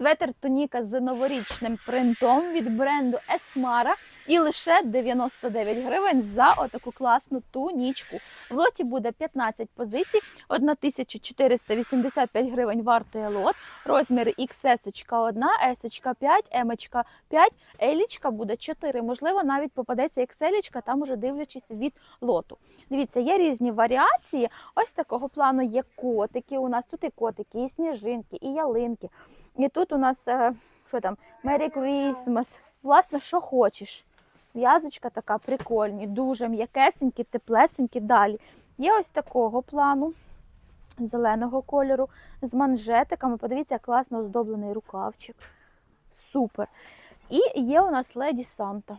Светер туніка з новорічним принтом від бренду Esmara і лише 99 гривень за отаку класну тунічку. В лоті буде 15 позицій, 1485 гривень вартує лот. Розміри XS 1, S 5, M 5, L буде 4. Можливо, навіть попадеться XL, там уже дивлячись від лоту. Дивіться, є різні варіації. Ось такого плану є котики. У нас тут і котики, і сніжинки, і ялинки. І тут у нас е, що там, Merry Christmas. Власне, що хочеш. В'язочка така прикольні, дуже м'якесенькі, теплесенькі. Далі. Є ось такого плану, зеленого кольору, з манжетиками. Подивіться, як класно оздоблений рукавчик. Супер. І є у нас леді Санта.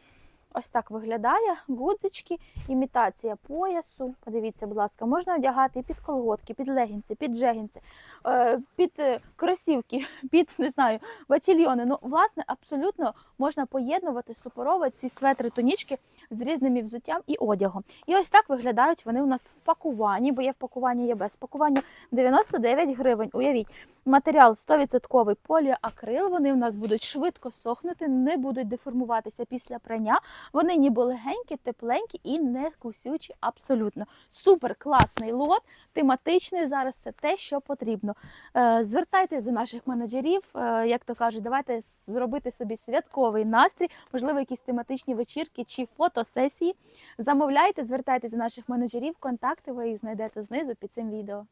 Ось так виглядає гудзички, імітація поясу. Подивіться, будь ласка, можна одягати і під колготки, під легінці, під джегінці, е, під е, кросівки, під не знаю, батільйони. Ну, власне, абсолютно можна поєднувати суперово ці светри, тонічки з різними взуттям і одягом. І ось так виглядають вони у нас в пакуванні, бо є в пакуванні, є без пакування. 99 гривень. Уявіть, матеріал 100% поліакрил. Вони у нас будуть швидко сохнути, не будуть деформуватися після прання. Вони ніби легенькі, тепленькі і не кусючі абсолютно. Супер класний лот, тематичний. Зараз це те, що потрібно. Е, Звертайтесь до наших менеджерів, е, як то кажуть, давайте зробити собі святковий настрій, можливо, якісь тематичні вечірки чи фотосесії. Замовляйте, звертайтесь до наших менеджерів. Контакти ви їх знайдете знизу під цим відео.